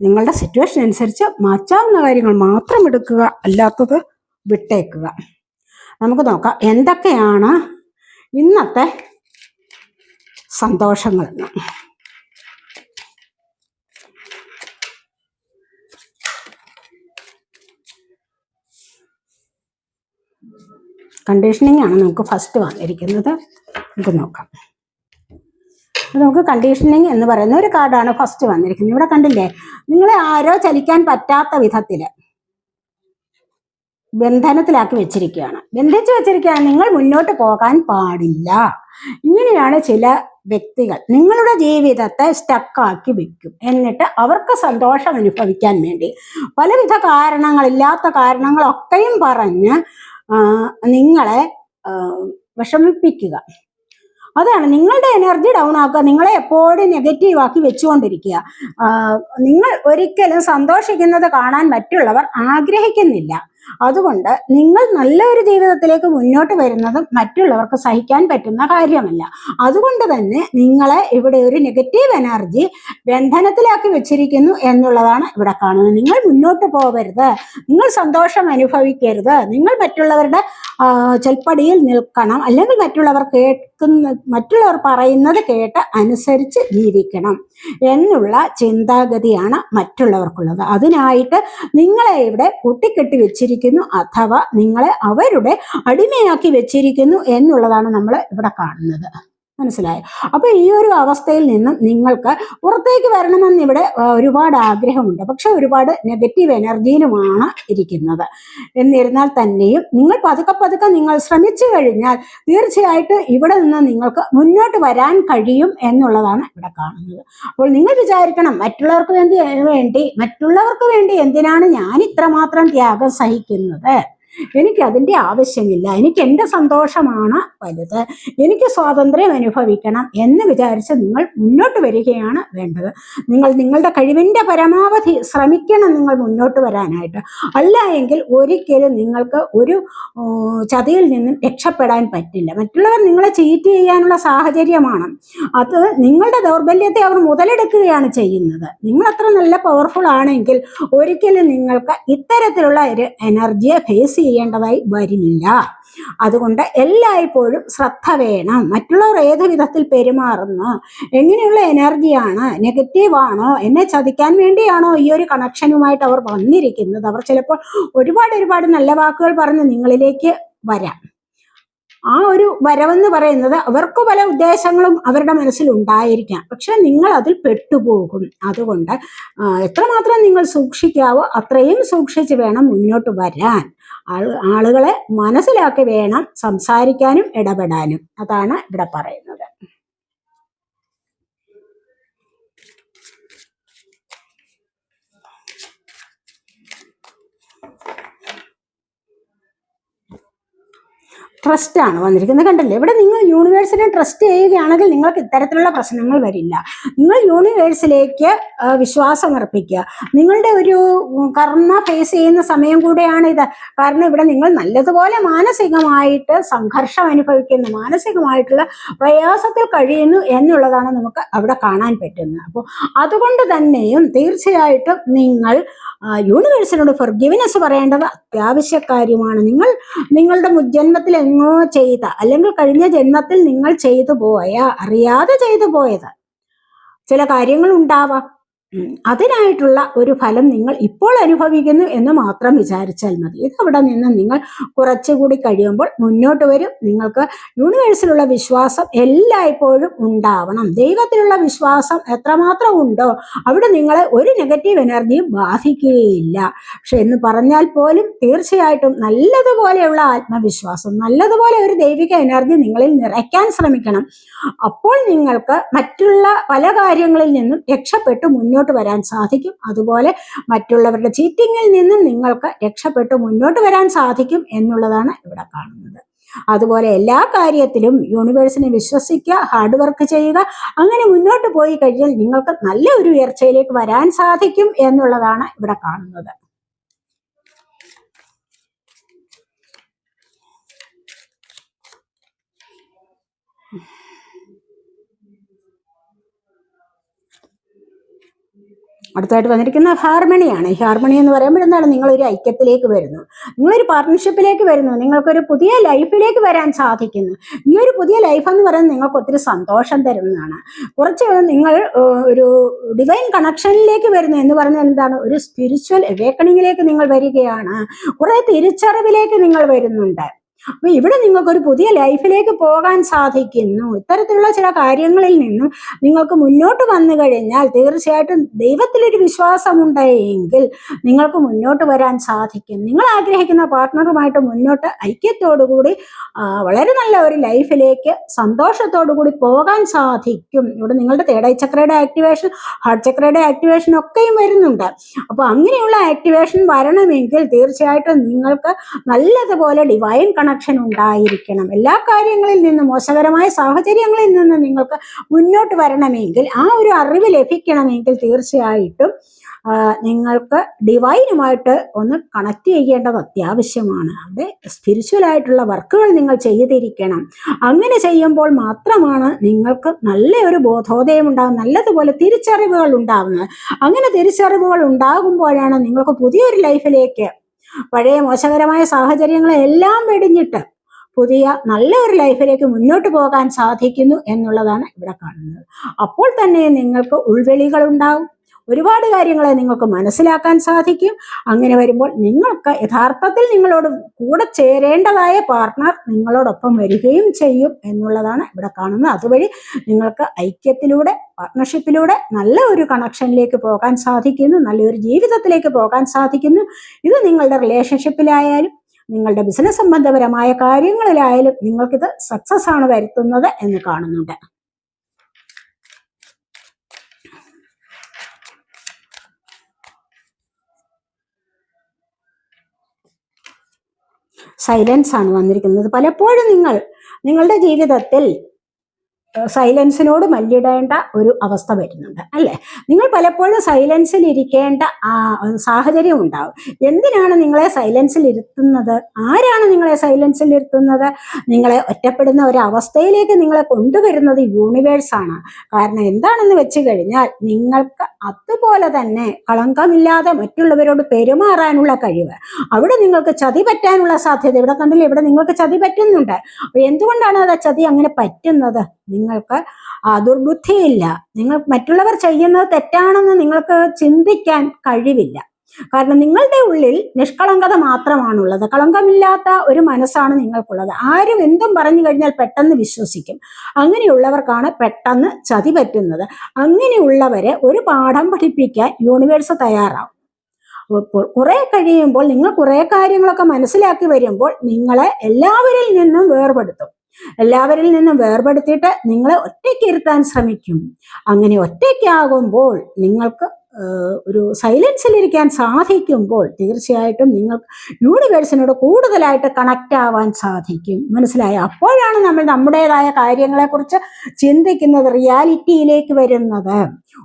നിങ്ങളുടെ സിറ്റുവേഷൻ അനുസരിച്ച് മാറ്റാവുന്ന കാര്യങ്ങൾ മാത്രം എടുക്കുക അല്ലാത്തത് വിട്ടേക്കുക. നമുക്ക് നോക്കാം എന്തൊക്കെയാണ് ഇന്നത്തെ സന്തോഷങ്ങൾ കണ്ടീഷനിങ് ആണ് നമുക്ക് ഫസ്റ്റ് വന്നിരിക്കുന്നത്. നമുക്ക് നോക്കാം. നമുക്ക് കണ്ടീഷനിങ് എന്ന് പറയുന്ന ഒരു കാർഡാണ് ഫസ്റ്റ് വന്നിരിക്കുന്നത്. ഇവിടെ കണ്ടില്ലേ? നിങ്ങളെ ആരോ ചലിക്കാൻ പറ്റാത്ത വിധത്തിൽ ബന്ധനത്തിലാക്കി വെച്ചിരിക്കുകയാണ്. ബന്ധിച്ച് വെച്ചിരിക്കുകയാണ്. നിങ്ങൾ മുന്നോട്ട് പോകാൻ പാടില്ല. ഇങ്ങനെയാണ് ചില വ്യക്തികൾ നിങ്ങളുടെ ജീവിതത്തെ സ്റ്റക്കാക്കി വെക്കും. എന്നിട്ട് അവർക്ക് സന്തോഷം അനുഭവിക്കാൻ വേണ്ടി പലവിധ കാരണങ്ങളില്ലാത്ത കാരണങ്ങളൊക്കെയും പറഞ്ഞ് നിങ്ങളെ വിഷമിപ്പിക്കുക. അതാണ് നിങ്ങളുടെ എനർജി ഡൗൺ ആക്കുക നിങ്ങളെ എപ്പോഴും നെഗറ്റീവ് ആക്കി വെച്ചുകൊണ്ടിരിക്കുക. നിങ്ങൾ ഒരിക്കലും സന്തോഷിക്കുന്നത് കാണാൻ മറ്റുള്ളവർ ആഗ്രഹിക്കുന്നില്ല. അതുകൊണ്ട് നിങ്ങൾ നല്ല ഒരു ജീവിതത്തിലേക്ക് മുന്നോട്ട് വരുന്നതും മറ്റുള്ളവർക്ക് സഹിക്കാൻ പറ്റുന്ന കാര്യമല്ല. അതുകൊണ്ട് തന്നെ നിങ്ങളെ ഇവിടെ ഒരു നെഗറ്റീവ് എനർജി ബന്ധനത്തിലാക്കി വെച്ചിരിക്കുന്നു എന്നുള്ളതാണ് ഇവിടെ കാണുന്നത്. നിങ്ങൾ മുന്നോട്ട് പോകരുത്. നിങ്ങൾ സന്തോഷം അനുഭവിക്കരുത്. നിങ്ങൾ മറ്റുള്ളവരുടെ ചൊൽപ്പടിയിൽ നിൽക്കണം. അല്ലെങ്കിൽ മറ്റുള്ളവർ കേൾക്കുന്ന മറ്റുള്ളവർ പറയുന്നത് കേട്ട് അനുസരിച്ച് ജീവിക്കണം എന്നുള്ള ചിന്താഗതിയാണ് മറ്റുള്ളവർക്കുള്ളത്. അതിനായിട്ട് നിങ്ങളെ ഇവിടെ കൂട്ടിക്കെട്ടി വെച്ചിരിക്കുന്നു അഥവാ നിങ്ങളെ അവരുടെ അടിമയാക്കി വെച്ചിരിക്കുന്നു എന്നുള്ളതാണ് നമ്മൾ ഇവിടെ കാണുന്നത്. മനസ്സിലായോ. അപ്പൊ ഈ ഒരു അവസ്ഥയിൽ നിന്നും നിങ്ങൾക്ക് പുറത്തേക്ക് വരണമെന്ന് ഇവിടെ ഒരുപാട് ആഗ്രഹമുണ്ട്. പക്ഷെ ഒരുപാട് നെഗറ്റീവ് എനർജിയിലുമാണ് ഇരിക്കുന്നത്. എന്നിരുന്നാൽ തന്നെയും നിങ്ങൾ പതുക്കെ പതുക്കെ നിങ്ങൾ ശ്രമിച്ചു കഴിഞ്ഞാൽ തീർച്ചയായിട്ടും ഇവിടെ നിന്ന് നിങ്ങൾക്ക് മുന്നോട്ട് വരാൻ കഴിയും എന്നുള്ളതാണ് ഇവിടെ കാണുന്നത്. അപ്പോൾ നിങ്ങൾ വിചാരിക്കണം മറ്റുള്ളവർക്ക് വേണ്ടി വേണ്ടി മറ്റുള്ളവർക്ക് വേണ്ടി എന്തിനാണ് ഞാൻ ഇത്രമാത്രം ത്യാഗം സഹിക്കുന്നത്? എനിക്ക് അതിന്റെ ആവശ്യമില്ല. എനിക്ക് എന്റെ സന്തോഷമാണ് വലുത്. എനിക്ക് സ്വാതന്ത്ര്യം അനുഭവിക്കണം എന്ന് വിചാരിച്ച് നിങ്ങൾ മുന്നോട്ട് വരികയാണ് വേണ്ടത്. നിങ്ങൾ നിങ്ങളുടെ കഴിവിന്റെ പരമാവധി ശ്രമിക്കണം നിങ്ങൾ മുന്നോട്ട് വരാനായിട്ട്. അല്ല എങ്കിൽ ഒരിക്കലും നിങ്ങൾക്ക് ഒരു ചതിയിൽ നിന്നും രക്ഷപ്പെടാൻ പറ്റില്ല. മറ്റുള്ളവർ നിങ്ങളെ ചീറ്റ് ചെയ്യാനുള്ള സാഹചര്യമാണ്. അത് നിങ്ങളുടെ ദൗർബല്യത്തെ അവർ മുതലെടുക്കുകയാണ് ചെയ്യുന്നത്. നിങ്ങൾ അത്ര നല്ല പവർഫുൾ ആണെങ്കിൽ ഒരിക്കലും നിങ്ങൾക്ക് ഇത്തരത്തിലുള്ള ഒരു എനർജിയെ ഫേസ് ചെയ്യേണ്ടതായി വരില്ല. അതുകൊണ്ട് എല്ലായ്പ്പോഴും ശ്രദ്ധ വേണം. മറ്റുള്ളവർ ഏത് വിധത്തിൽ പെരുമാറുന്നു? എങ്ങനെയുള്ള എനർജിയാണ് നെഗറ്റീവാണോ എന്നെ ചതിക്കാൻ വേണ്ടിയാണോ ഈ ഒരു കണക്ഷനുമായിട്ട് അവർ വന്നിരിക്കുന്നത്? അവർ ചിലപ്പോൾ ഒരുപാട് ഒരുപാട് നല്ല വാക്കുകൾ പറഞ്ഞ് നിങ്ങളിലേക്ക് വരാം. ആ ഒരു വരവെന്ന് പറയുന്നത് അവർക്ക് പല ഉദ്ദേശങ്ങളും അവരുടെ മനസ്സിൽ ഉണ്ടായിരിക്കാം. പക്ഷെ നിങ്ങൾ അതിൽ പെട്ടുപോകും. അതുകൊണ്ട് എത്രമാത്രം നിങ്ങൾ സൂക്ഷിക്കാവോ അത്രയും സൂക്ഷിച്ച് വേണം മുന്നോട്ട് വരാൻ. ആളുകളെ മനസ്സിലാക്കി വേണം സംസാരിക്കാനും ഇടപെടാനും. അതാണ് ഇവിടെ പറയുന്നത്. ട്രസ്റ്റ് ആണ് വന്നിരിക്കുന്നത്. കണ്ടല്ലേ? ഇവിടെ നിങ്ങൾ യൂണിവേഴ്സിനെ ട്രസ്റ്റ് ചെയ്യുകയാണെങ്കിൽ നിങ്ങൾക്ക് ഇത്തരത്തിലുള്ള പ്രശ്നങ്ങൾ വരില്ല. നിങ്ങൾ യൂണിവേഴ്സിലേക്ക് വിശ്വാസം അർപ്പിക്കുക നിങ്ങളുടെ ഒരു കർമ്മ ഫേസ് ചെയ്യുന്ന സമയം കൂടെയാണ് ഇത്. കാരണം ഇവിടെ നിങ്ങൾ നല്ലതുപോലെ മാനസികമായിട്ട് സംഘർഷം അനുഭവിക്കുന്നു. മാനസികമായിട്ടുള്ള പ്രയാസത്തിൽ കഴിയുന്നു എന്നുള്ളതാണ് നമുക്ക് അവിടെ കാണാൻ പറ്റുന്നത്. അപ്പോൾ അതുകൊണ്ട് തന്നെയും തീർച്ചയായിട്ടും നിങ്ങൾ യൂണിവേഴ്സിനോട് ഫൊർഗിവിനെസ് പറയേണ്ടത് അത്യാവശ്യ കാര്യമാണ് നിങ്ങൾ നിങ്ങളുടെ മുജ്ജന്മത്തിൽ എങ്ങോ ചെയ്ത അല്ലെങ്കിൽ കഴിഞ്ഞ ജന്മത്തിൽ നിങ്ങൾ ചെയ്തു പോയ അറിയാതെ ചെയ്തു പോയത് ചില കാര്യങ്ങൾ ഉണ്ടാവാം. അതിനായിട്ടുള്ള ഒരു ഫലം നിങ്ങൾ ഇപ്പോൾ അനുഭവിക്കുന്നു എന്ന് മാത്രം വിചാരിച്ചാൽ മതി. ഇത് അവിടെ നിന്ന് നിങ്ങൾ കുറച്ചുകൂടി കഴിയുമ്പോൾ മുന്നോട്ട് വരും. നിങ്ങൾക്ക് യൂണിവേഴ്സിലുള്ള വിശ്വാസം എല്ലായ്പ്പോഴും ഉണ്ടാവണം. ദൈവത്തിലുള്ള വിശ്വാസം എത്രമാത്രം ഉണ്ടോ അവിടെ നിങ്ങളെ ഒരു നെഗറ്റീവ് എനർജിയും ബാധിക്കുകയില്ല. പക്ഷെ എന്ന് പറഞ്ഞാൽ പോലും തീർച്ചയായിട്ടും നല്ലതുപോലെയുള്ള ആത്മവിശ്വാസം നല്ലതുപോലെ ഒരു ദൈവിക എനർജി നിങ്ങളിൽ നിറയ്ക്കാൻ ശ്രമിക്കണം. അപ്പോൾ നിങ്ങൾക്ക് മറ്റുള്ള പല കാര്യങ്ങളിൽ നിന്നും രക്ഷപ്പെട്ട് മുന്നോട്ട് മുന്നോട്ട് വരാൻ സാധിക്കും. അതുപോലെ മറ്റുള്ളവരുടെ ചീറ്റിങ്ങിൽ നിന്നും നിങ്ങൾക്ക് രക്ഷപ്പെട്ട് മുന്നോട്ട് വരാൻ സാധിക്കും എന്നുള്ളതാണ് ഇവിടെ കാണുന്നത്. അതുപോലെ എല്ലാ കാര്യത്തിലും യൂണിവേഴ്സിനെ വിശ്വസിക്കുക ഹാർഡ് വർക്ക് ചെയ്യുക അങ്ങനെ മുന്നോട്ട് പോയി കഴിഞ്ഞാൽ നിങ്ങൾക്ക് നല്ല ഒരു ഉയർച്ചയിലേക്ക് വരാൻ സാധിക്കും എന്നുള്ളതാണ് ഇവിടെ കാണുന്നത്. അടുത്തായിട്ട് വന്നിരിക്കുന്ന ഹാർമണിയാണ്. ഹാർമണി എന്ന് പറയുമ്പോൾ എന്താണ്? നിങ്ങളൊരു ഐക്യത്തിലേക്ക് വരുന്നു. നിങ്ങളൊരു പാർട്ട്ണർഷിപ്പിലേക്ക് വരുന്നു. നിങ്ങൾക്കൊരു പുതിയ ലൈഫിലേക്ക് വരാൻ സാധിക്കുന്നു. ഈ ഒരു പുതിയ ലൈഫ് എന്ന് പറയുന്നത് നിങ്ങൾക്ക് ഒത്തിരി സന്തോഷം തരുന്നതാണ്. കുറച്ച് നിങ്ങൾ ഒരു ഡിവൈൻ കണക്ഷനിലേക്ക് വരുന്നു എന്ന് പറഞ്ഞാൽ എന്താണ്? ഒരു സ്പിരിച്വൽ അവേക്കണിങ്ങിലേക്ക് നിങ്ങൾ വരികയാണ്. കുറെ തിരിച്ചറിവിലേക്ക് നിങ്ങൾ വരുന്നുണ്ട്. അപ്പൊ ഇവിടെ നിങ്ങൾക്ക് ഒരു പുതിയ ലൈഫിലേക്ക് പോകാൻ സാധിക്കുന്നു. ഇത്തരത്തിലുള്ള ചില കാര്യങ്ങളിൽ നിന്നും നിങ്ങൾക്ക് മുന്നോട്ട് വന്നു കഴിഞ്ഞാൽ തീർച്ചയായിട്ടും ദൈവത്തിലൊരു വിശ്വാസമുണ്ടെങ്കിൽ നിങ്ങൾക്ക് മുന്നോട്ട് വരാൻ സാധിക്കും. നിങ്ങൾ ആഗ്രഹിക്കുന്ന പാർട്ട്ണറുമായിട്ട് മുന്നോട്ട് ഐക്യത്തോടുകൂടി കൂടി വളരെ നല്ല ഒരു ലൈഫിലേക്ക് സന്തോഷത്തോടുകൂടി പോകാൻ സാധിക്കും. ഇവിടെ നിങ്ങളുടെ തേടൈ ചക്രയുടെ ആക്ടിവേഷൻ ഹാർട്ട് ചക്രയുടെ ആക്ടിവേഷൻ ഒക്കെയും വരുന്നുണ്ട്. അപ്പോൾ അങ്ങനെയുള്ള ആക്ടിവേഷൻ വരണമെങ്കിൽ തീർച്ചയായിട്ടും നിങ്ങൾക്ക് നല്ലതുപോലെ ഡിവൈൻ കണക്ഷൻ ഉണ്ടായിരിക്കണം. എല്ലാ കാര്യങ്ങളിൽ നിന്നും മോശകരമായ സാഹചര്യങ്ങളിൽ നിന്ന് നിങ്ങൾക്ക് മുന്നോട്ട് വരണമെങ്കിൽ ആ ഒരു അറിവ് ലഭിക്കണമെങ്കിൽ തീർച്ചയായിട്ടും നിങ്ങൾക്ക് ഡിവൈനുമായിട്ട് ഒന്ന് കണക്ട് ചെയ്യേണ്ടത് അത്യാവശ്യമാണ്. അവിടെ സ്പിരിച്വൽ ആയിട്ടുള്ള വർക്കുകൾ നിങ്ങൾ ചെയ്തിരിക്കണം. അങ്ങനെ ചെയ്യുമ്പോൾ മാത്രമാണ് നിങ്ങൾക്ക് നല്ല ഒരു ബോധോദയം ഉണ്ടാകും നല്ലതുപോലെ തിരിച്ചറിവുകൾ ഉണ്ടാകുന്നത് അങ്ങനെ തിരിച്ചറിവുകൾ ഉണ്ടാകുമ്പോഴാണ് നിങ്ങൾക്ക് പുതിയൊരു ലൈഫിലേക്ക് പഴയ മോശകരമായ സാഹചര്യങ്ങളെല്ലാം വെടിഞ്ഞിട്ട് പുതിയ നല്ല ഒരു ലൈഫിലേക്ക് മുന്നോട്ട് പോകാൻ സാധിക്കുന്നു എന്നുള്ളതാണ് ഇവിടെ കാണുന്നത്. അപ്പോൾ തന്നെ നിങ്ങൾക്ക് ഉൾവെളികൾ ഉണ്ടാവും. ഒരുപാട് കാര്യങ്ങളെ നിങ്ങൾക്ക് മനസ്സിലാക്കാൻ സാധിക്കും. അങ്ങനെ വരുമ്പോൾ നിങ്ങൾക്ക് യഥാർത്ഥത്തിൽ നിങ്ങളോട് കൂടെ ചേരേണ്ടതായ പാർട്ട്ണർ നിങ്ങളോടൊപ്പം വരികയും ചെയ്യും എന്നുള്ളതാണ് ഇവിടെ കാണുന്നത്. അതുവഴി നിങ്ങൾക്ക് ഐക്യത്തിലൂടെ പാർട്ട്ണർഷിപ്പിലൂടെ നല്ല ഒരു കണക്ഷനിലേക്ക് പോകാൻ സാധിക്കുന്നു നല്ലൊരു ജീവിതത്തിലേക്ക് പോകാൻ സാധിക്കുന്നു. ഇത് നിങ്ങളുടെ റിലേഷൻഷിപ്പിലായാലും നിങ്ങളുടെ ബിസിനസ് സംബന്ധപരമായ കാര്യങ്ങളിലായാലും നിങ്ങൾക്കിത് സക്സസ് ആണ് വരുത്തുന്നത് എന്ന് കാണുന്നുണ്ട്. സൈലൻസ് ആണ് വന്നിരിക്കുന്നത്. പലപ്പോഴും നിങ്ങൾ നിങ്ങളുടെ ജീവിതത്തിൽ സൈലൻസിനോട് മല്ലിടേണ്ട ഒരു അവസ്ഥ വരുന്നുണ്ട് അല്ലേ? നിങ്ങൾ പലപ്പോഴും സൈലൻസിൽ ഇരിക്കേണ്ട സാഹചര്യം ഉണ്ടാവും. എന്തിനാണ് നിങ്ങളെ സൈലൻസിൽ ഇരുത്തുന്നത് ആരാണ് നിങ്ങളെ സൈലൻസിൽ ഇരുത്തുന്നത് നിങ്ങളെ ഒറ്റപ്പെടുന്ന ഒരു അവസ്ഥയിലേക്ക് നിങ്ങളെ കൊണ്ടുവരുന്നത് യൂണിവേഴ്സാണ് കാരണം എന്താണെന്ന് വെച്ച് കഴിഞ്ഞാൽ നിങ്ങൾക്ക് അതുപോലെ തന്നെ കളങ്കമില്ലാതെ മറ്റുള്ളവരോട് പെരുമാറാനുള്ള കഴിവ് അവിടെ നിങ്ങൾക്ക് ചതി പറ്റാനുള്ള സാധ്യത ഇവിടെ കണ്ടില്ല? ഇവിടെ നിങ്ങൾക്ക് ചതി പറ്റുന്നുണ്ട്. എന്തുകൊണ്ടാണ് അത് ചതി അങ്ങനെ പറ്റുന്നത്? നിങ്ങൾക്ക് ദുർബുദ്ധിയില്ല. നിങ്ങൾ മറ്റുള്ളവർ ചെയ്യുന്നത് തെറ്റാണെന്ന് നിങ്ങൾക്ക് ചിന്തിക്കാൻ കഴിവില്ല. കാരണം നിങ്ങളുടെ ഉള്ളിൽ നിഷ്കളങ്കത മാത്രമാണുള്ളത്. കളങ്കമില്ലാത്ത ഒരു മനസ്സാണ് നിങ്ങൾക്കുള്ളത്. ആരും എന്തും പറഞ്ഞു കഴിഞ്ഞാൽ പെട്ടെന്ന് വിശ്വസിക്കും. അങ്ങനെയുള്ളവർക്കാണ് പെട്ടെന്ന് ചതി പറ്റുന്നത്. അങ്ങനെയുള്ളവരെ ഒരു പാഠം പഠിപ്പിക്കാൻ യൂണിവേഴ്സ് തയ്യാറാവും. കുറെ കഴിയുമ്പോൾ നിങ്ങൾ കുറെ കാര്യങ്ങളൊക്കെ മനസ്സിലാക്കി വരുമ്പോൾ നിങ്ങളെ എല്ലാവരിൽ നിന്നും വേർപെടുത്തും. എല്ലാവരിൽ നിന്നും വേർപെടുത്തിയിട്ട് നിങ്ങളെ ഒറ്റയ്ക്ക് ഇരുത്താൻ ശ്രമിക്കും. അങ്ങനെ ഒറ്റയ്ക്കാകുമ്പോൾ നിങ്ങൾക്ക് ഒരു സൈലൻസിലിരിക്കാൻ സാധിക്കുമ്പോൾ തീർച്ചയായിട്ടും നിങ്ങൾ യൂണിവേഴ്സിനോട് കൂടുതലായിട്ട് കണക്റ്റ് ആവാൻ സാധിക്കും. മനസ്സിലായോ? അപ്പോഴാണ് നമ്മൾ നമ്മുടേതായ കാര്യങ്ങളെക്കുറിച്ച് ചിന്തിക്കുന്നത് റിയാലിറ്റിയിലേക്ക് വരുന്നത്.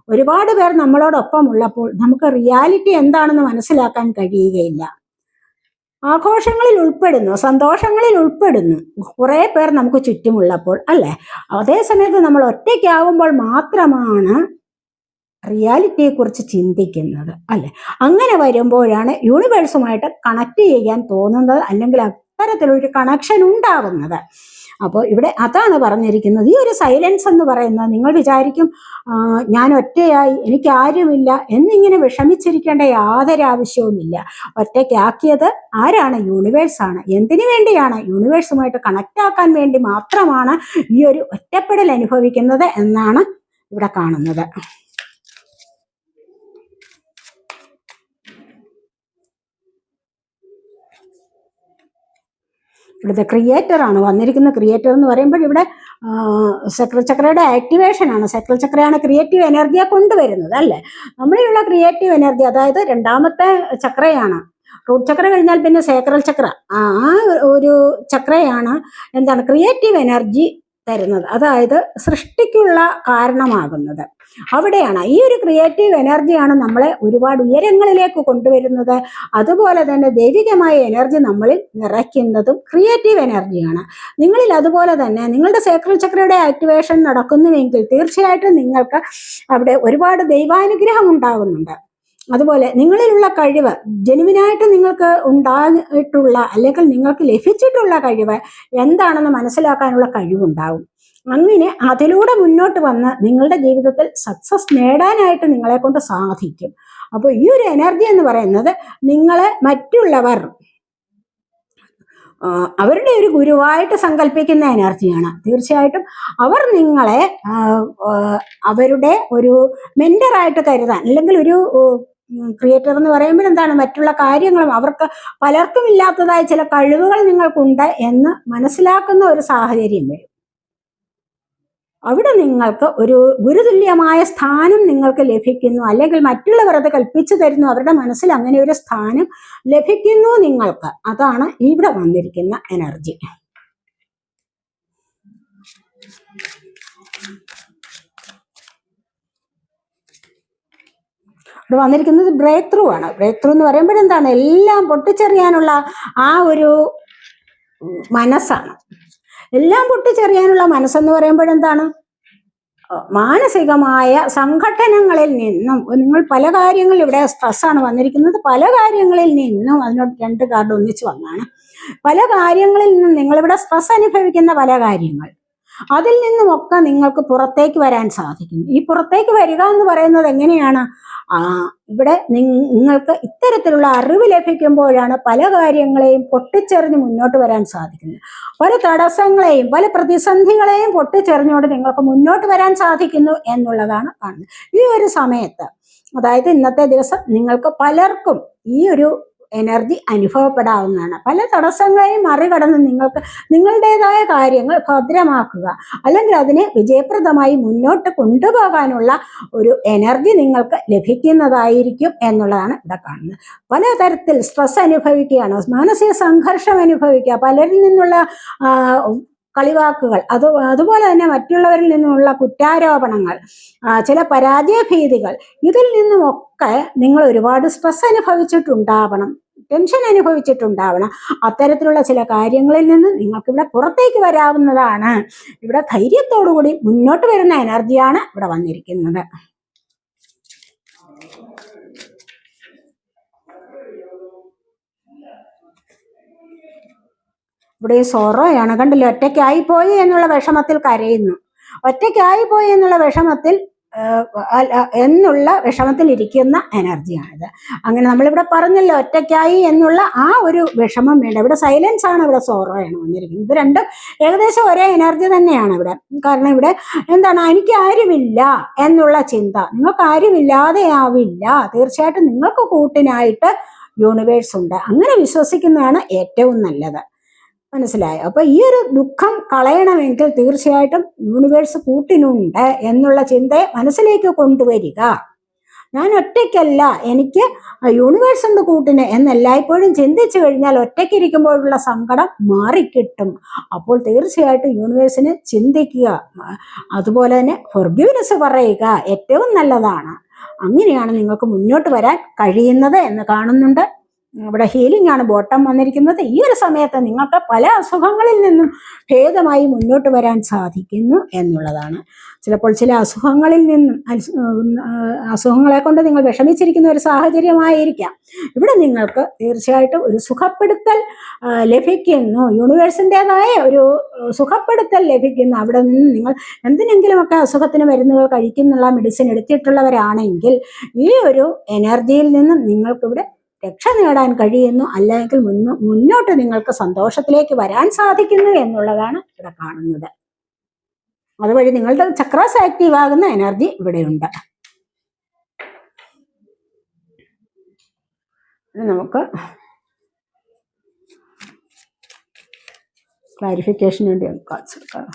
ഒരുപാട് പേർ നമ്മളോടൊപ്പം ഉള്ളപ്പോൾ നമുക്ക് റിയാലിറ്റി എന്താണെന്ന് മനസ്സിലാക്കാൻ കഴിയുകയില്ല. ആഘോഷങ്ങളിൽ ഉൾപ്പെടുന്നു സന്തോഷങ്ങളിൽ ഉൾപ്പെടുന്നു. കുറേ പേർ നമുക്ക് ചുറ്റുമുള്ളപ്പോൾ അല്ലേ? അതേ സമയത്ത് നമ്മൾ ഒറ്റയ്ക്കാവുമ്പോൾ മാത്രമാണ് റിയാലിറ്റിയെക്കുറിച്ച് ചിന്തിക്കുന്നത് അല്ലെ? അങ്ങനെ വരുമ്പോഴാണ് യൂണിവേഴ്സുമായിട്ട് കണക്ട് ചെയ്യാൻ തോന്നുന്നത് അല്ലെങ്കിൽ അത്തരത്തിലൊരു കണക്ഷൻ ഉണ്ടാവുന്നത്. അപ്പോൾ ഇവിടെ അതാണ് പറഞ്ഞിരിക്കുന്നത്. ഈ ഒരു സൈലൻസ് എന്ന് പറയുന്നത് നിങ്ങൾ വിചാരിക്കും ഞാൻ ഒറ്റയായി എനിക്ക് ആരുമില്ല എന്നിങ്ങനെ വിഷമിച്ചിരിക്കേണ്ട യാതൊരു ആവശ്യവുമില്ല. ഒറ്റയ്ക്കാക്കിയത് ആരാണ്? യൂണിവേഴ്സാണ് എന്തിനു വേണ്ടിയാണ് യൂണിവേഴ്സുമായിട്ട് കണക്ട് ആക്കാൻ വേണ്ടി മാത്രമാണ് ഈ ഒരു ഒറ്റപ്പെടൽ അനുഭവിക്കുന്നത് എന്നാണ് ഇവിടെ കാണുന്നത്. ഇവിടുത്തെ ക്രിയേറ്റർ ആണ് വന്നിരിക്കുന്ന ക്രിയേറ്റർ എന്ന് പറയുമ്പോൾ ഇവിടെ സെക്രൽ ചക്രയുടെ ആക്ടിവേഷൻ ആണ്. സെക്രൽ ചക്രയാണ് ക്രിയേറ്റീവ് എനർജിയെ കൊണ്ടുവരുന്നത് അല്ലേ? നമ്മളിലുള്ള ക്രിയേറ്റീവ് എനർജി അതായത് രണ്ടാമത്തെ ചക്രയാണ് റൂട്ട് ചക്ര കഴിഞ്ഞാൽ പിന്നെ സേക്രൽ ചക്ര ആ ഒരു ചക്രയാണ് എന്താണ്? ക്രിയേറ്റീവ് എനർജി തരുന്നത്. അതായത് സൃഷ്ടിക്കുള്ള കാരണമാകുന്നത്. അവിടെയാണ് ഈ ഒരു ക്രിയേറ്റീവ് എനർജിയാണ് നമ്മളെ ഒരുപാട് ഉയരങ്ങളിലേക്ക് കൊണ്ടുവരുന്നത്. അതുപോലെ തന്നെ ദൈവികമായ എനർജി നമ്മളിൽ നിറയ്ക്കുന്നതും ക്രിയേറ്റീവ് എനർജിയാണ് നിങ്ങളിൽ അതുപോലെ തന്നെ നിങ്ങളുടെ സേക്രൽ ചക്രയുടെ ആക്ടിവേഷൻ നടക്കുന്നുവെങ്കിൽ തീർച്ചയായിട്ടും നിങ്ങൾക്ക് അവിടെ ഒരുപാട് ദൈവാനുഗ്രഹം ഉണ്ടാകുന്നുണ്ട്. അതുപോലെ നിങ്ങളിലുള്ള കഴിവ് ജനുവിനായിട്ട് നിങ്ങൾക്ക് ഉണ്ടായിട്ടുള്ള അല്ലെങ്കിൽ നിങ്ങൾക്ക് ലഭിച്ചിട്ടുള്ള കഴിവ് എന്താണെന്ന് മനസ്സിലാക്കാനുള്ള കഴിവുണ്ടാവും. അങ്ങനെ അതിലൂടെ മുന്നോട്ട് വന്ന് നിങ്ങളുടെ ജീവിതത്തിൽ സക്സസ് നേടാനായിട്ട് നിങ്ങളെ കൊണ്ട് സാധിക്കും. അപ്പോൾ ഈ ഒരു എനർജി എന്ന് പറയുന്നത് നിങ്ങളെ മറ്റുള്ളവർ അവരുടെ ഒരു ഗുരുവായിട്ട് സങ്കല്പിക്കുന്ന എനർജിയാണ് തീർച്ചയായിട്ടും അവർ നിങ്ങളെ അവരുടെ ഒരു മെന്ററായിട്ട് കരുതാൻ അല്ലെങ്കിൽ ഒരു ക്രിയേറ്റർ എന്ന് പറയുമ്പോൾ എന്താണ്? മറ്റുള്ള കാര്യങ്ങളും അവർക്ക് പലർക്കും ഇല്ലാത്തതായ ചില കഴിവുകൾ നിങ്ങൾക്കുണ്ട് എന്ന് മനസ്സിലാക്കുന്ന ഒരു സാഹചര്യം വരും. അവിടെ നിങ്ങൾക്ക് ഒരു ഗുരുതുല്യമായ സ്ഥാനം നിങ്ങൾക്ക് ലഭിക്കുന്നു. അല്ലെങ്കിൽ മറ്റുള്ളവർ അത് കൽപ്പിച്ചു തരുന്നു. അവരുടെ മനസ്സിൽ അങ്ങനെ ഒരു സ്ഥാനം ലഭിക്കുന്നു നിങ്ങൾക്ക്. അതാണ് ഇവിടെ വന്നിരിക്കുന്ന എനർജി ഇവിടെ വന്നിരിക്കുന്നത് ബ്രേക്ക് ത്രൂ ആണ്. ബ്രേക്ക് ത്രൂ എന്ന് പറയുമ്പോൾ എന്താണ് എല്ലാം പൊട്ടിച്ചെറിയാനുള്ള ആ ഒരു മനസ്സാണ്. എല്ലാം പൊട്ടിച്ചെറിയാനുള്ള മനസ്സെന്ന് പറയുമ്പോഴെന്താണ്? മാനസികമായ സംഘടനകളിൽ നിന്നും നിങ്ങൾ പല കാര്യങ്ങളിൽ ഇവിടെ സ്ട്രെസ്സാണ് വന്നിരിക്കുന്നത്. പല കാര്യങ്ങളിൽ നിന്നും അതിനോട് രണ്ട് കാർഡ് ഒന്നിച്ച് വന്നാണ്. പല കാര്യങ്ങളിൽ നിന്നും നിങ്ങളിവിടെ സ്ട്രെസ് അനുഭവിക്കുന്ന പല കാര്യങ്ങൾ. അതിൽ നിന്നുമൊക്കെ നിങ്ങൾക്ക് പുറത്തേക്ക് വരാൻ സാധിക്കും ഈ പുറത്തേക്ക് വരിക എന്ന് പറയുന്നത് എങ്ങനെയാണ്? ആ ഇവിടെ നിങ്ങ- നിങ്ങൾക്ക് ഇത്തരത്തിലുള്ള അറിവ് ലഭിക്കുമ്പോഴാണ് പല കാര്യങ്ങളെയും പൊട്ടിച്ചെറിഞ്ഞ് മുന്നോട്ട് വരാൻ സാധിക്കുന്നത്. പല തടസ്സങ്ങളെയും പല പ്രതിസന്ധികളെയും പൊട്ടിച്ചെറിഞ്ഞുകൊണ്ട് നിങ്ങൾക്ക് മുന്നോട്ട് വരാൻ സാധിക്കുന്നു എന്നുള്ളതാണ് കാണുന്നത്. ഈ ഒരു സമയത്ത് അതായത് ഇന്നത്തെ ദിവസം നിങ്ങൾക്ക് പലർക്കും ഈ ഒരു എനർജി അനുഭവപ്പെടാവുന്നതാണ്. പല തടസ്സങ്ങളെയും മറികടന്ന് നിങ്ങൾക്ക് നിങ്ങളുടേതായ കാര്യങ്ങൾ ഭദ്രമാക്കുക. അല്ലെങ്കിൽ അതിനെ വിജയപ്രദമായി മുന്നോട്ട് കൊണ്ടുപോകാനുള്ള ഒരു എനർജി നിങ്ങൾക്ക് ലഭിക്കുന്നതായിരിക്കും എന്നുള്ളതാണ് ഇവിടെ കാണുന്നത്. പല തരത്തിൽ സ്ട്രെസ് അനുഭവിക്കുകയാണ്. മാനസിക സംഘർഷം അനുഭവിക്കുക. പലരിൽ നിന്നുള്ള കളിവാക്കുകൾ. അത് അതുപോലെ തന്നെ മറ്റുള്ളവരിൽ നിന്നുള്ള കുറ്റാരോപണങ്ങൾ ചില പരാജയ ഭീതികൾ ഇതിൽ നിന്നുമൊക്കെ നിങ്ങൾ ഒരുപാട് സ്ട്രെസ് അനുഭവിച്ചിട്ടുണ്ടാവണം ടെൻഷൻ അനുഭവിച്ചിട്ടുണ്ടാവണം. അത്തരത്തിലുള്ള ചില കാര്യങ്ങളിൽ നിന്ന് നിങ്ങൾക്ക് ഇവിടെ പുറത്തേക്ക് വരാവുന്നതാണ്. ഇവിടെ ധൈര്യത്തോടു കൂടി മുന്നോട്ട് വരുന്ന എനർജിയാണ് ഇവിടെ വന്നിരിക്കുന്നത്. ഇവിടെ ഈ സൊറോയാണ് കണ്ടില്ലേ? ഒറ്റയ്ക്കായി പോയി എന്നുള്ള വിഷമത്തിൽ കരയുന്നു. ഒറ്റയ്ക്കായി പോയി എന്നുള്ള വിഷമത്തിൽ എന്നുള്ള വിഷമത്തിൽ ഇരിക്കുന്ന എനർജിയാണിത് അങ്ങനെ നമ്മളിവിടെ പറഞ്ഞല്ലോ ഒറ്റയ്ക്കായി എന്നുള്ള ആ ഒരു വിഷമം വേണ്ട. ഇവിടെ സൈലൻസ് ആണ് ഇവിടെ സോറോയാണ് വന്നിരിക്കുന്നത്. ഇത് രണ്ടും ഏകദേശം ഒരേ എനർജി തന്നെയാണ് ഇവിടെ. കാരണം ഇവിടെ എന്താണ്? എനിക്ക് ആരുമില്ല എന്നുള്ള ചിന്ത. നിങ്ങൾക്ക് ആരുമില്ലാതെ ആവില്ല. തീർച്ചയായിട്ടും നിങ്ങൾക്ക് കൂട്ടിനായിട്ട് യൂണിവേഴ്സ് ഉണ്ട്. അങ്ങനെ വിശ്വസിക്കുന്നതാണ് ഏറ്റവും നല്ലത്. മനസ്സിലായോ? അപ്പൊ ഈ ഒരു ദുഃഖം കളയണമെങ്കിൽ തീർച്ചയായിട്ടും യൂണിവേഴ്സ് കൂട്ടിനുണ്ട് എന്നുള്ള ചിന്തയെ മനസ്സിലേക്ക് കൊണ്ടുവരിക. ഞാൻ ഒറ്റയ്ക്കല്ല എനിക്ക് യൂണിവേഴ്സ് ഉണ്ട് കൂട്ടിന് എന്നെല്ലായ്പ്പോഴും ചിന്തിച്ചു കഴിഞ്ഞാൽ ഒറ്റയ്ക്കിരിക്കുമ്പോഴുള്ള സങ്കടം മാറിക്കിട്ടും. അപ്പോൾ തീർച്ചയായിട്ടും യൂണിവേഴ്സിന് ചിന്തിക്കുക അതുപോലെ തന്നെ ഫൊർഗ്യൂനസ് പറയുക ഏറ്റവും നല്ലതാണ്. അങ്ങനെയാണ് നിങ്ങൾക്ക് മുന്നോട്ട് വരാൻ കഴിയുന്നത് എന്ന് കാണുന്നുണ്ട്. ഇവിടെ ഹീലിംഗ് ആണ് ബോട്ടം വന്നിരിക്കുന്നത്. ഈ ഒരു സമയത്ത് നിങ്ങൾക്ക് പല അസുഖങ്ങളിൽ നിന്നും ഭേദമായി മുന്നോട്ട് വരാൻ സാധിക്കുന്നു എന്നുള്ളതാണ്. ചിലപ്പോൾ ചില അസുഖങ്ങളിൽ നിന്നും അസുഖങ്ങളെ കൊണ്ട് നിങ്ങൾ വിഷമിച്ചിരിക്കുന്ന ഒരു സാഹചര്യമായിരിക്കാം. ഇവിടെ നിങ്ങൾക്ക് തീർച്ചയായിട്ടും ഒരു സുഖപ്പെടുത്തൽ ലഭിക്കുന്നു. യൂണിവേഴ്സിന്റെതായ ഒരു സുഖപ്പെടുത്തൽ ലഭിക്കുന്നു. അവിടെ നിന്ന് നിങ്ങൾ എന്തിനെങ്കിലുമൊക്കെ അസുഖത്തിന് മരുന്നുകൾ കഴിക്കുന്നുള്ള മെഡിസിൻ എടുത്തിട്ടുള്ളവരാണെങ്കിൽ ഈ ഒരു എനർജിയിൽ നിന്നും നിങ്ങൾക്കിവിടെ രക്ഷ നേടാൻ കഴിയുന്നു അല്ലെങ്കിൽ മുന്നോ മുന്നോട്ട് നിങ്ങൾക്ക് സന്തോഷത്തിലേക്ക് വരാൻ സാധിക്കുന്നു എന്നുള്ളതാണ് ഇവിടെ കാണുന്നത്. അതുവഴി നിങ്ങളുടെ ചക്രാസ് ആക്റ്റീവ് ആകുന്ന എനർജി ഇവിടെയുണ്ട്. നമുക്ക് ക്ലാരിഫിക്കേഷന് വേണ്ടി കാർഡ്സ് എടുക്കാം.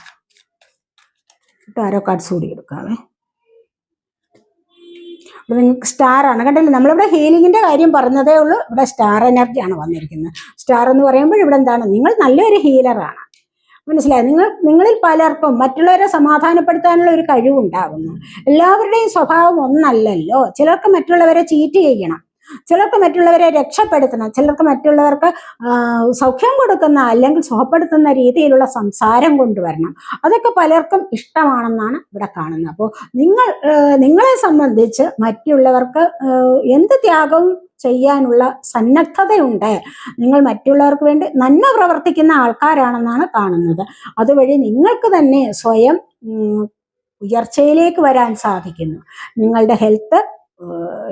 ടാരോ കാർഡ്സ് കൂടി എടുക്കാവേ. ഇവിടെ നിങ്ങൾക്ക് സ്റ്റാർ ആണ്. കണ്ടില്ലേ? നമ്മളിവിടെ ഹീലിങ്ങിന്റെ കാര്യം പറഞ്ഞതേ ഉള്ളൂ. ഇവിടെ സ്റ്റാർ എനർജിയാണ് വന്നിരിക്കുന്നത്. സ്റ്റാർ എന്ന് പറയുമ്പോൾ ഇവിടെ എന്താണ്? നിങ്ങൾ നല്ലൊരു ഹീലറാണ് മനസ്സിലായി? നിങ്ങൾ നിങ്ങളിൽ പലർക്കും മറ്റുള്ളവരെ സമാധാനപ്പെടുത്താനുള്ള ഒരു കഴിവുണ്ടാകുന്നു. എല്ലാവരുടെയും സ്വഭാവം ഒന്നല്ലല്ലോ. ചിലർക്ക് മറ്റുള്ളവരെ ചീറ്റ് ചെയ്യണം. ചിലർക്ക് മറ്റുള്ളവരെ രക്ഷപ്പെടുത്തണം ചിലർക്ക് മറ്റുള്ളവർക്ക് സൗഖ്യം കൊടുക്കുന്ന അല്ലെങ്കിൽ സുഖപ്പെടുത്തുന്ന രീതിയിലുള്ള സംസാരം കൊണ്ടുവരണം. അതൊക്കെ പലർക്കും ഇഷ്ടമാണെന്നാണ് ഇവിടെ കാണുന്നത്. അപ്പോൾ നിങ്ങൾ നിങ്ങളെ സംബന്ധിച്ച് മറ്റുള്ളവർക്ക് എന്ത് ത്യാഗവും ചെയ്യാനുള്ള സന്നദ്ധതയുണ്ട്. നിങ്ങൾ മറ്റുള്ളവർക്ക് വേണ്ടി നന്മ പ്രവർത്തിക്കുന്ന ആൾക്കാരാണെന്നാണ് കാണുന്നത്. അതുവഴി നിങ്ങൾക്ക് തന്നെ സ്വയം ഉയർച്ചയിലേക്ക് വരാൻ സാധിക്കുന്നു. നിങ്ങളുടെ ഹെൽത്ത്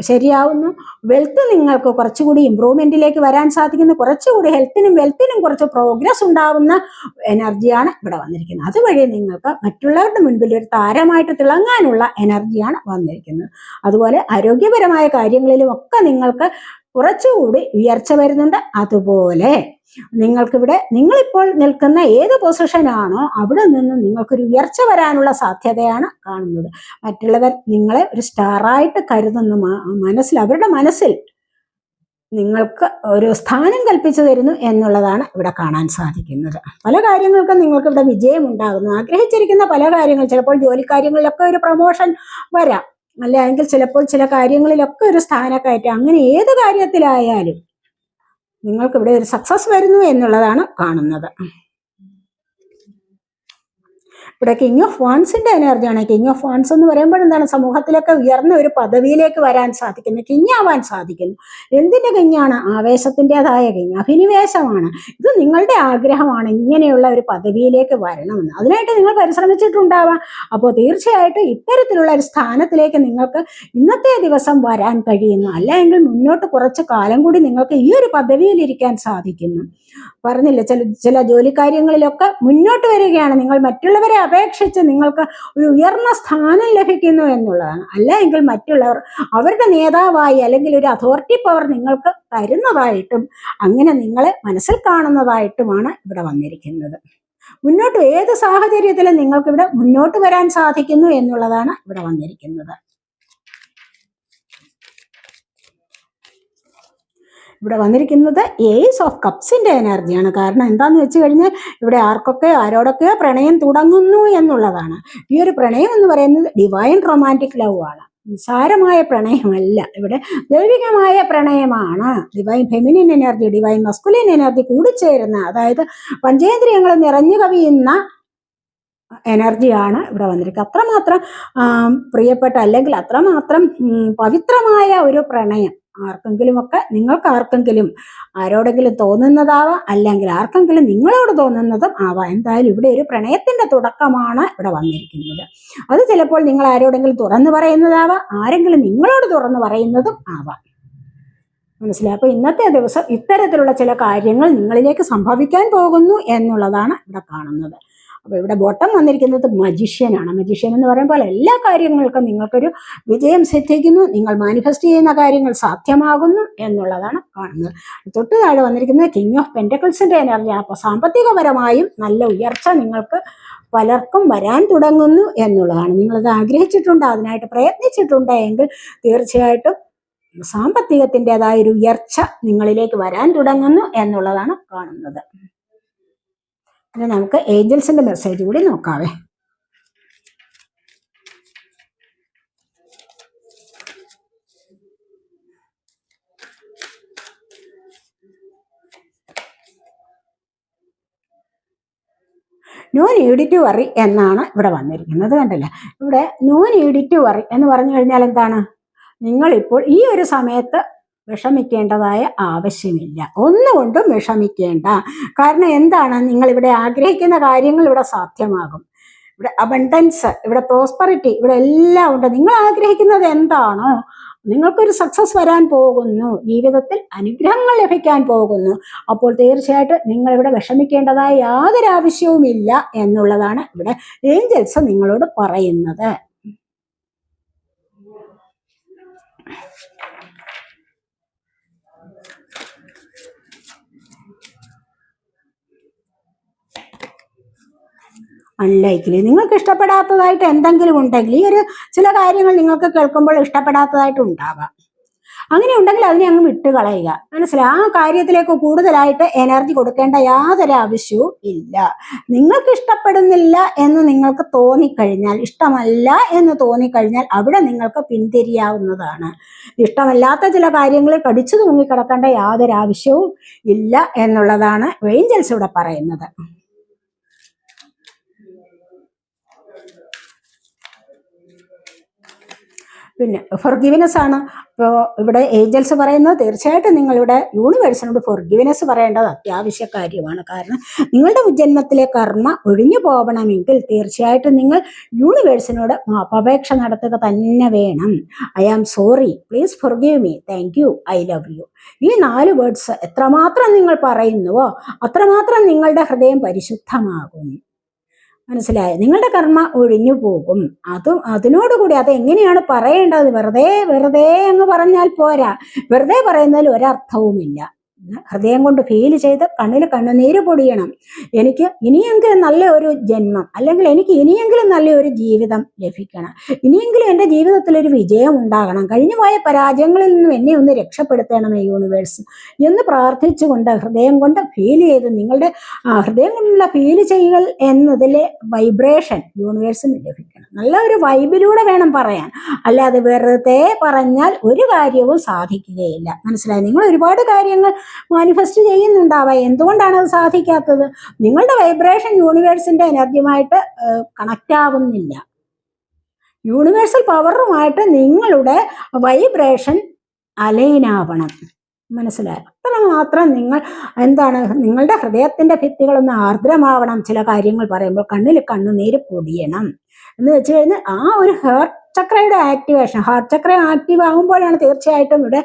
ശരിയാവുന്നു. വെൽത്ത് നിങ്ങൾക്ക് കുറച്ചുകൂടി ഇമ്പ്രൂവ്മെന്റിലേക്ക് വരാൻ സാധിക്കുന്ന. കുറച്ചുകൂടി ഹെൽത്തിനും വെൽത്തിനും കുറച്ച് പ്രോഗ്രസ് ഉണ്ടാവുന്ന എനർജിയാണ് ഇവിടെ വന്നിരിക്കുന്നത്. അതുവഴി നിങ്ങൾക്ക് മറ്റുള്ളവരുടെ മുൻപിൽ ഒരു താരമായിട്ട് തിളങ്ങാനുള്ള എനർജിയാണ് വന്നിരിക്കുന്നത്. അതുപോലെ ആരോഗ്യപരമായ കാര്യങ്ങളിലും ഒക്കെ നിങ്ങൾക്ക് കുറച്ചുകൂടി ഉയർച്ച വരുന്നുണ്ട്. അതുപോലെ നിങ്ങൾക്കിവിടെ നിങ്ങളിപ്പോൾ നിൽക്കുന്ന ഏത് പൊസിഷനാണോ അവിടെ നിന്ന് നിങ്ങൾക്കൊരു ഉയർച്ച വരാനുള്ള സാധ്യതയാണ് കാണുന്നത്. മറ്റുള്ളവർ നിങ്ങളെ ഒരു സ്റ്റാറായിട്ട് കരുതുന്ന. മനസ്സിൽ അവരുടെ മനസ്സിൽ നിങ്ങൾക്ക് ഒരു സ്ഥാനം കൽപ്പിച്ചു തരുന്നു എന്നുള്ളതാണ് ഇവിടെ കാണാൻ സാധിക്കുന്നത്. പല കാര്യങ്ങൾക്കും നിങ്ങൾക്ക് ഇവിടെ വിജയം ഉണ്ടാകുന്നു. ആഗ്രഹിച്ചിരിക്കുന്ന പല കാര്യങ്ങൾ ചിലപ്പോൾ ജോലിക്കാര്യങ്ങളിലൊക്കെ ഒരു പ്രൊമോഷൻ വരാം. അല്ലെങ്കിൽ ചിലപ്പോൾ ചില കാര്യങ്ങളിലൊക്കെ ഒരു സ്ഥാനക്കയറ്റം. അങ്ങനെ ഏത് കാര്യത്തിലായാലും നിങ്ങൾക്കിവിടെ ഒരു സക്സസ് വരുന്നു എന്നുള്ളതാണ് കാണുന്നത്. ഇവിടെ കിങ് ഓഫ് വാൺസിന്റെ എനർജിയാണ് കിങ് ഓഫ് വാൺസ് എന്ന് പറയുമ്പോൾ എന്താണ്? സമൂഹത്തിലൊക്കെ ഉയർന്ന ഒരു പദവിയിലേക്ക് വരാൻ സാധിക്കുന്നു. കിങ് ആവാൻ സാധിക്കുന്നു. എന്തിന്റെ കിങ്ങാണ് ആവേശത്തിന്റെതായ കിങ് അഭിനിവേശമാണ്. ഇത് നിങ്ങളുടെ ആഗ്രഹമാണ് ഇങ്ങനെയുള്ള ഒരു പദവിയിലേക്ക് വരണമെന്ന്. അതിനായിട്ട് നിങ്ങൾ പരിശ്രമിച്ചിട്ടുണ്ടാവാം. അപ്പോൾ തീർച്ചയായിട്ടും ഇത്തരത്തിലുള്ള ഒരു സ്ഥാനത്തിലേക്ക് നിങ്ങൾക്ക് ഇന്നത്തെ ദിവസം വരാൻ കഴിയുന്നു. അല്ലെങ്കിൽ മുന്നോട്ട് കുറച്ച് കാലം കൂടി നിങ്ങൾക്ക് ഈ ഒരു പദവിയിൽ ഇരിക്കാൻ സാധിക്കുന്നു. പറഞ്ഞില്ല? ചില ചില ജോലിക്കാര്യങ്ങളിലൊക്കെ മുന്നോട്ട് വരികയാണ്. നിങ്ങൾ മറ്റുള്ളവരെ അപേക്ഷിച്ച് നിങ്ങൾക്ക് ഒരു ഉയർന്ന സ്ഥാനം ലഭിക്കുന്നു എന്നുള്ളതാണ്. അല്ല എങ്കിൽ മറ്റുള്ളവർ അവരുടെ നേതാവായി അല്ലെങ്കിൽ ഒരു അതോറിറ്റി പവർ നിങ്ങൾക്ക് തരുന്നതായിട്ടും അങ്ങനെ നിങ്ങളെ മനസ്സിൽ കാണുന്നതായിട്ടുമാണ് ഇവിടെ വന്നിരിക്കുന്നത്. മുന്നോട്ട് ഏത് സാഹചര്യത്തിലും നിങ്ങൾക്ക് ഇവിടെ മുന്നോട്ട് വരാൻ സാധിക്കുന്നു എന്നുള്ളതാണ് ഇവിടെ വന്നിരിക്കുന്നത്. ഇവിടെ വന്നിരിക്കുന്നത് ഏസ് ഓഫ് കപ്സിന്റെ എനർജിയാണ് കാരണം എന്താന്ന് വെച്ച് കഴിഞ്ഞാൽ ഇവിടെ ആർക്കൊക്കെ ആരോടൊക്കെയോ പ്രണയം തുടങ്ങുന്നു എന്നുള്ളതാണ്. ഈ ഒരു പ്രണയം എന്ന് പറയുന്നത് ഡിവൈൻ റൊമാന്റിക് ലവ് ആണ്. നിസ്സാരമായ പ്രണയമല്ല. ഇവിടെ ദൈവികമായ പ്രണയമാണ്. Divine feminine energy divine masculine energy കൂടിച്ചേരുന്ന അതായത് പഞ്ചേന്ദ്രിയങ്ങൾ നിറഞ്ഞു കവിയുന്ന എനർജിയാണ് ഇവിടെ വന്നിരിക്കുന്നത്. അത്രമാത്രം പ്രിയപ്പെട്ട അല്ലെങ്കിൽ അത്രമാത്രം പവിത്രമായ ഒരു പ്രണയം. ആർക്കെങ്കിലുമൊക്കെ നിങ്ങൾക്ക് ആർക്കെങ്കിലും ആരോടെങ്കിലും തോന്നുന്നതാവാം അല്ലെങ്കിൽ ആർക്കെങ്കിലും നിങ്ങളോട് തോന്നുന്നതും ആവാം. എന്തായാലും ഇവിടെ ഒരു പ്രണയത്തിന്റെ തുടക്കമാണ് ഇവിടെ വന്നിരിക്കുന്നത്. അത് ചിലപ്പോൾ നിങ്ങൾ ആരോടെങ്കിലും തുറന്നു പറയുന്നതാവാം ആരെങ്കിലും നിങ്ങളോട് തുറന്നു പറയുന്നതും ആവാം. മനസ്സിലായി? അപ്പൊ ഇന്നത്തെ ദിവസം ഇത്തരത്തിലുള്ള ചില കാര്യങ്ങൾ നിങ്ങളിലേക്ക് സംഭവിക്കാൻ പോകുന്നു എന്നുള്ളതാണ് ഇവിടെ കാണുന്നത്. അപ്പൊ ഇവിടെ ബോട്ടം വന്നിരിക്കുന്നത് മജിഷ്യനാണ് മജിഷ്യൻ എന്ന് പറയുമ്പോൾ എല്ലാ കാര്യങ്ങൾക്കും നിങ്ങൾക്കൊരു വിജയം സിദ്ധിക്കുന്നു. നിങ്ങൾ മാനിഫെസ്റ്റ് ചെയ്യുന്ന കാര്യങ്ങൾ സാധ്യമാകുന്നു എന്നുള്ളതാണ് കാണുന്നത്. തൊട്ട് താഴെ വന്നിരിക്കുന്നത് കിങ് ഓഫ് പെന്റക്കിൾസിന്റെ എനർജി അപ്പോൾ സാമ്പത്തികപരമായും നല്ല ഉയർച്ച നിങ്ങൾക്ക് പലർക്കും വരാൻ തുടങ്ങുന്നു എന്നുള്ളതാണ്. നിങ്ങളത് ആഗ്രഹിച്ചിട്ടുണ്ട് അതിനായിട്ട് പ്രയത്നിച്ചിട്ടുണ്ട് എങ്കിൽ തീർച്ചയായിട്ടും സാമ്പത്തികത്തിന്റെതായ ഒരു ഉയർച്ച നിങ്ങളിലേക്ക് വരാൻ തുടങ്ങുന്നു എന്നുള്ളതാണ് കാണുന്നത്. ഇനി നമുക്ക് ഏഞ്ചൽസിന്റെ മെസ്സേജ് കൂടി നോക്കാവേ. നോ നീഡ് ടു വറി എന്നാണ് ഇവിടെ വന്നിരിക്കുന്നത് കണ്ടില്ല? ഇവിടെ നോ നീഡ് ടു വറി എന്ന് പറഞ്ഞു കഴിഞ്ഞാൽ എന്താണ്? നിങ്ങളിപ്പോൾ ഈ ഒരു സമയത്ത് വിഷമിക്കേണ്ടതായ ആവശ്യമില്ല. ഒന്നുകൊണ്ടും വിഷമിക്കേണ്ട. കാരണം എന്താണ്? നിങ്ങൾ ഇവിടെ ആഗ്രഹിക്കുന്ന കാര്യങ്ങൾ ഇവിടെ സാധ്യമാകും. ഇവിടെ അബണ്ടൻസ് ഇവിടെ പ്രോസ്പെറിറ്റി ഇവിടെ എല്ലാം ഉണ്ട്. നിങ്ങൾ ആഗ്രഹിക്കുന്നത് എന്താണോ? നിങ്ങൾക്കൊരു സക്സസ് വരാൻ പോകുന്നു. ജീവിതത്തിൽ അനുഗ്രഹങ്ങൾ ലഭിക്കാൻ പോകുന്നു. അപ്പോൾ തീർച്ചയായിട്ടും നിങ്ങൾ ഇവിടെ വിഷമിക്കേണ്ടതായ യാതൊരു ആവശ്യവുമില്ല എന്നുള്ളതാണ് ഇവിടെ ഏഞ്ചൽസ് നിങ്ങളോട് പറയുന്നത്. അൺലൈക്ക്ലി നിങ്ങൾക്ക് ഇഷ്ടപ്പെടാത്തതായിട്ട് എന്തെങ്കിലും ഉണ്ടെങ്കിൽ ഈ ഒരു ചില കാര്യങ്ങൾ നിങ്ങൾക്ക് കേൾക്കുമ്പോൾ ഇഷ്ടപ്പെടാത്തതായിട്ട് ഉണ്ടാവാം. അങ്ങനെ ഉണ്ടെങ്കിൽ അതിനെ അങ്ങ് വിട്ട് കളയുക. മനസ്സിലായി ആ കാര്യത്തിലേക്ക് കൂടുതലായിട്ട് എനർജി കൊടുക്കേണ്ട യാതൊരു ആവശ്യവും ഇല്ല. നിങ്ങൾക്ക് ഇഷ്ടപ്പെടുന്നില്ല എന്ന് നിങ്ങൾക്ക് തോന്നിക്കഴിഞ്ഞാൽ ഇഷ്ടമല്ല എന്ന് തോന്നിക്കഴിഞ്ഞാൽ അവിടെ നിങ്ങൾക്ക് പിന്തിരിയാവുന്നതാണ്. ഇഷ്ടമല്ലാത്ത ചില കാര്യങ്ങളിൽ കടിച്ചു തൂങ്ങിക്കിടക്കേണ്ട യാതൊരു ആവശ്യവും ഇല്ല എന്നുള്ളതാണ് ഏഞ്ചൽസ് ഇവിടെ പറയുന്നത്. പിന്നെ ഫൊർഗിവിനെസ് ആണ്. ഇപ്പോൾ ഇവിടെ ഏഞ്ചൽസ് പറയുന്നത് തീർച്ചയായിട്ടും നിങ്ങളിവിടെ യൂണിവേഴ്സിനോട് ഫൊർഗിവിനെസ് പറയേണ്ടത് അത്യാവശ്യ കാര്യമാണ്. കാരണം നിങ്ങളുടെ ജന്മത്തിലെ കർമ്മ ഒഴിഞ്ഞു പോകണമെങ്കിൽ തീർച്ചയായിട്ടും നിങ്ങൾ യൂണിവേഴ്സിനോട് അപേക്ഷ നടത്തുക തന്നെ വേണം. I am sorry please forgive me thank you I love you ഈ നാല് വേർഡ്സ് എത്രമാത്രം നിങ്ങൾ പറയുന്നുവോ അത്രമാത്രം നിങ്ങളുടെ ഹൃദയം പരിശുദ്ധമാകും. മനസ്സിലായോ? നിങ്ങളുടെ കർമ്മ ഒഴിഞ്ഞു പോകും. അതും അതിനോടുകൂടി അത് എങ്ങനെയാണ് പറയേണ്ടത്? വെറുതെ വെറുതെ എന്ന് പറഞ്ഞാൽ പോരാ. വെറുതെ പറയുന്നതിൽ ഒരർത്ഥവുമില്ല. ഹൃദയം കൊണ്ട് ഫീൽ ചെയ്ത് കണ്ണിൽ കണ്ണുനീര് പൊടിയണം. എനിക്ക് ഇനിയെങ്കിലും നല്ല ഒരു ജന്മം അല്ലെങ്കിൽ എനിക്ക് ഇനിയെങ്കിലും നല്ല ഒരു ജീവിതം ലഭിക്കണം. ഇനിയെങ്കിലും എന്റെ ജീവിതത്തിൽ ഒരു വിജയം ഉണ്ടാകണം. കഴിഞ്ഞു പോയ പരാജയങ്ങളിൽ നിന്നും എന്നെ ഒന്ന് രക്ഷപ്പെടുത്തണമേ യൂണിവേഴ്സ് എന്ന് പ്രാർത്ഥിച്ചുകൊണ്ട് ഹൃദയം കൊണ്ട് ഫീൽ ചെയ്ത് നിങ്ങളുടെ ഹൃദയം കൊണ്ടുള്ള ഫീൽ ചെയ്യുകൾ എന്നതിലെ വൈബ്രേഷൻ യൂണിവേഴ്സിന് ലഭിക്കണം. നല്ല ഒരു വൈബിലൂടെ വേണം പറയാൻ. അല്ലാതെ വെറുതെ പറഞ്ഞാൽ ഒരു കാര്യവും സാധിക്കുകയില്ല. മനസ്സിലായി? നിങ്ങൾ ഒരുപാട് കാര്യങ്ങൾ മാനിഫെസ്റ്റ് ചെയ്യുന്നുണ്ടാവുക എന്തുകൊണ്ടാണ് അത് സാധിക്കാത്തത്? നിങ്ങളുടെ വൈബ്രേഷൻ യൂണിവേഴ്സിന്റെ എനർജിയുമായിട്ട് കണക്റ്റ് ആവുന്നില്ല. യൂണിവേഴ്സൽ പവറുമായിട്ട് നിങ്ങളുടെ വൈബ്രേഷൻ അലൈനാവണം മനസ്സിലായി? അത്ര മാത്രം നിങ്ങൾ എന്താണ് നിങ്ങളുടെ ഹൃദയത്തിന്റെ ഭിത്തികളൊന്ന് ആർദ്രമാവണം. ചില കാര്യങ്ങൾ പറയുമ്പോൾ കണ്ണിൽ കണ്ണുനീര് പൊടിയണം. എന്ന് വെച്ച് കഴിഞ്ഞാൽ ആ ഒരു ഹേർട്ട് ചക്രയുടെ ആക്ടിവേഷൻ ഹാർട്ട് ചക്ര ആക്റ്റീവ് ആകുമ്പോഴാണ് തീർച്ചയായിട്ടും ഇവിടെ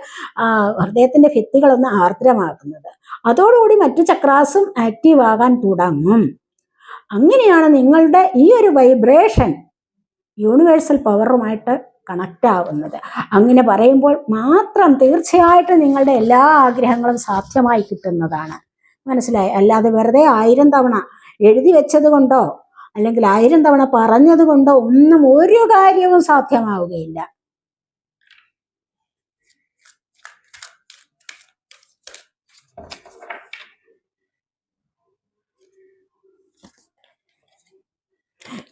ഹൃദയത്തിന്റെ ഭിത്തികളൊന്ന് ആർദ്രമാകുന്നത്. അതോടുകൂടി മറ്റു ചക്രാസും ആക്റ്റീവ് ആകാൻ തുടങ്ങും. അങ്ങനെയാണ് നിങ്ങളുടെ ഈ ഒരു വൈബ്രേഷൻ യൂണിവേഴ്സൽ പവറുമായിട്ട് കണക്റ്റ് ആവുന്നത്. അങ്ങനെ പറയുമ്പോൾ മാത്രം തീർച്ചയായിട്ടും നിങ്ങളുടെ എല്ലാ ആഗ്രഹങ്ങളും സാധ്യമായി കിട്ടുന്നതാണ്. മനസ്സിലായി? അല്ലാതെ വെറുതെ ആയിരം തവണ എഴുതി വെച്ചത് കൊണ്ടോ അല്ലെങ്കിൽ ആയിരം തവണ പറഞ്ഞത് കൊണ്ടോ ഒന്നും ഒരു കാര്യവും സാധ്യമാവുകയില്ല.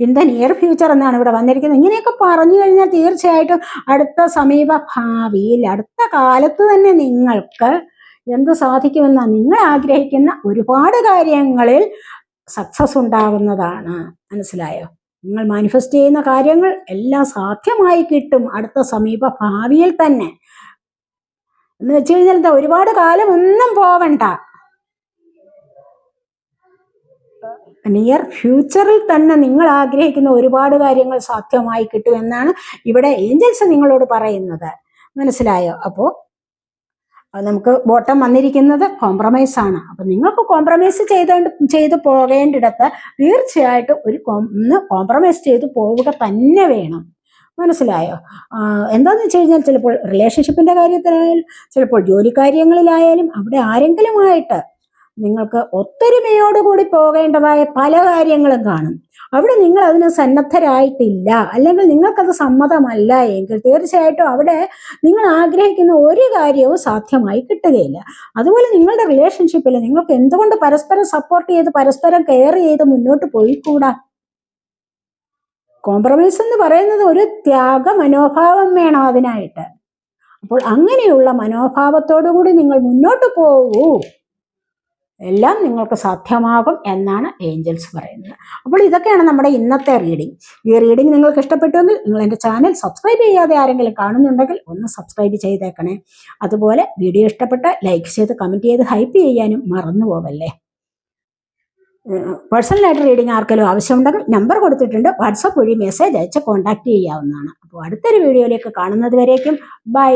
ഇൻ ദ നിയർ ഫ്യൂച്ചർ എന്നാണ് ഇവിടെ വന്നിരിക്കുന്നത്. ഇങ്ങനെയൊക്കെ പറഞ്ഞു കഴിഞ്ഞാൽ തീർച്ചയായിട്ടും അടുത്ത സമീപ ഭാവിയിൽ അടുത്ത കാലത്ത് തന്നെ നിങ്ങൾക്ക് എന്ത് സാധിക്കുമെന്ന നിങ്ങൾ ആഗ്രഹിക്കുന്ന ഒരുപാട് കാര്യങ്ങളിൽ സക്സസ് ഉണ്ടാകുന്നതാണ് മനസ്സിലായോ? നിങ്ങൾ മാനിഫെസ്റ്റ് ചെയ്യുന്ന കാര്യങ്ങൾ എല്ലാം സാധ്യമായി കിട്ടും അടുത്ത സമീപ ഭാവിയിൽ തന്നെ. എന്ന് വെച്ച് കഴിഞ്ഞാൽ എന്താ? ഒരുപാട് കാലം ഒന്നും പോവണ്ട. നിയർ ഫ്യൂച്ചറിൽ തന്നെ നിങ്ങൾ ആഗ്രഹിക്കുന്ന ഒരുപാട് കാര്യങ്ങൾ സാധ്യമായി കിട്ടും എന്നാണ് ഇവിടെ ഏഞ്ചൽസ് നിങ്ങളോട് പറയുന്നത്. മനസ്സിലായോ? അപ്പോൾ നമുക്ക് ബോട്ടം വന്നിരിക്കുന്നത് കോംപ്രമൈസ് ആണ്. അപ്പൊ നിങ്ങൾക്ക് കോംപ്രമൈസ് ചെയ്തുകൊണ്ട് ചെയ്ത് പോകേണ്ടിടത്ത് തീർച്ചയായിട്ടും ഒരു ഒന്ന് കോംപ്രമൈസ് ചെയ്ത് പോവുക തന്നെ വേണം. മനസ്സിലായോ? എന്താന്ന് വെച്ച് കഴിഞ്ഞാൽ ചിലപ്പോൾ റിലേഷൻഷിപ്പിന്റെ കാര്യത്തിലായാലും ചിലപ്പോൾ ജോലി കാര്യങ്ങളിലായാലും അവിടെ ആരെങ്കിലുമായിട്ട് നിങ്ങൾക്ക് ഒത്തൊരുമയോടുകൂടി പോകേണ്ടതായ പല കാര്യങ്ങളും കാണും. അവിടെ നിങ്ങൾ അതിന് സന്നദ്ധരായിട്ടില്ല. അല്ലെങ്കിൽ നിങ്ങൾക്കത് സമ്മതമല്ല എങ്കിൽ തീർച്ചയായിട്ടും അവിടെ നിങ്ങൾ ആഗ്രഹിക്കുന്ന ഒരു കാര്യവും സാധ്യമായി കിട്ടുകയില്ല. അതുപോലെ നിങ്ങളുടെ റിലേഷൻഷിപ്പിൽ നിങ്ങൾക്ക് എന്തുകൊണ്ട് പരസ്പരം സപ്പോർട്ട് ചെയ്ത് പരസ്പരം കെയർ ചെയ്ത് മുന്നോട്ട് പോയിക്കൂടാ? കോംപ്രമൈസ് എന്ന് പറയുന്നത് ഒരു ത്യാഗ മനോഭാവം വേണം അതിനായിട്ട്. അപ്പോൾ അങ്ങനെയുള്ള മനോഭാവത്തോടു കൂടി നിങ്ങൾ മുന്നോട്ട് പോകൂ. എല്ലാം നിങ്ങൾക്ക് സാധ്യമാകും എന്നാണ് ഏഞ്ചൽസ് പറയുന്നത്. അപ്പോൾ ഇതൊക്കെയാണ് നമ്മുടെ ഇന്നത്തെ റീഡിംഗ് ഈ റീഡിംഗ് നിങ്ങൾക്ക് ഇഷ്ടപ്പെട്ടുവെങ്കിൽ നിങ്ങൾ എന്റെ ചാനൽ സബ്സ്ക്രൈബ് ചെയ്യാതെ ആരെങ്കിലും കാണുന്നുണ്ടെങ്കിൽ ഒന്ന് സബ്സ്ക്രൈബ് ചെയ്തേക്കണേ. അതുപോലെ വീഡിയോ ഇഷ്ടപ്പെട്ട ലൈക്ക് ചെയ്ത് കമന്റ് ചെയ്ത് ഹൈപ്പ് ചെയ്യാനും മറന്നു പോവല്ലേ. പേഴ്സണലായിട്ട് റീഡിംഗ് ആർക്കെങ്കിലും ആവശ്യമുണ്ടെങ്കിൽ നമ്പർ കൊടുത്തിട്ടുണ്ട്. വാട്സപ്പ് വഴി മെസ്സേജ് അയച്ച് കോൺടാക്റ്റ് ചെയ്യാവുന്നതാണ്. അപ്പോൾ അടുത്തൊരു വീഡിയോയിലേക്ക് കാണുന്നത് വരേക്കും. ബൈ